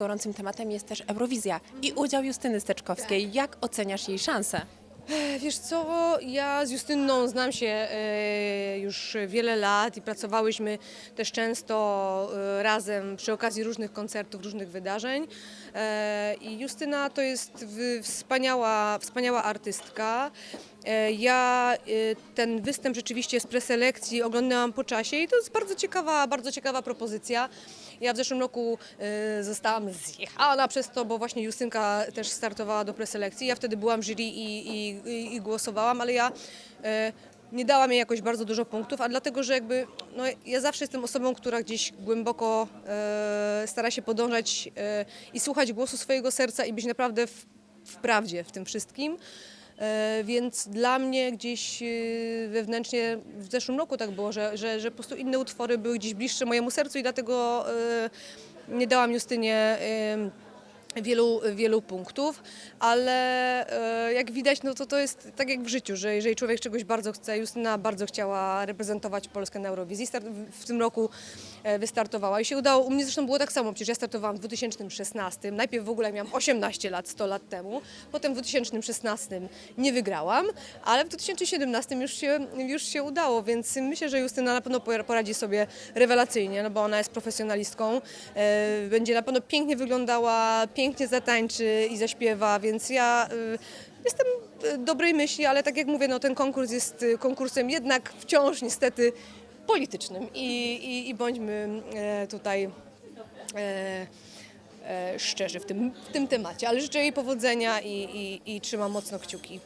Gorącym tematem jest też Eurowizja i udział Justyny Steczkowskiej. Jak oceniasz jej szanse? Wiesz co, ja z Justyną znam się e, już wiele lat i pracowałyśmy też często e, razem przy okazji różnych koncertów, różnych wydarzeń. E, I Justyna to jest wspaniała, wspaniała artystka. E, Ja e, ten występ rzeczywiście z preselekcji oglądałam po czasie i to jest bardzo ciekawa, bardzo ciekawa propozycja. Ja w zeszłym roku e, zostałam zjechana przez to, bo właśnie Justynka też startowała do preselekcji. Ja wtedy byłam jury i, i, i, głosowałam, ale ja nie dałam jej jakoś bardzo dużo punktów, a dlatego, że jakby no, ja zawsze jestem osobą, która gdzieś głęboko stara się podążać i słuchać głosu swojego serca i być naprawdę w, w prawdzie w tym wszystkim. E, Więc dla mnie gdzieś e, wewnętrznie w zeszłym roku tak było, że, że, że po prostu inne utwory były gdzieś bliższe mojemu sercu i dlatego e, nie dałam Justynie wielu, wielu punktów, ale e, jak widać, no to to jest tak jak w życiu, że jeżeli człowiek czegoś bardzo chce, Justyna bardzo chciała reprezentować Polskę na Eurowizji, w- tym roku e, wystartowała i się udało, u mnie zresztą było tak samo, przecież ja startowałam w 2016, najpierw w ogóle miałam 18 lat, 100 lat temu, potem w 2016 nie wygrałam, ale w 2017 już się, już się udało, więc myślę, że Justyna na pewno pora- poradzi sobie rewelacyjnie, no bo ona jest profesjonalistką, e, będzie na pewno pięknie wyglądała, pięknie zatańczy i zaśpiewa, więc ja e, jestem e, dobrej myśli, ale tak jak mówię, no ten konkurs jest e, konkursem jednak wciąż niestety politycznym i, i, i bądźmy tutaj szczerzy w tym, w tym temacie, ale życzę jej powodzenia i, i, i trzymam mocno kciuki.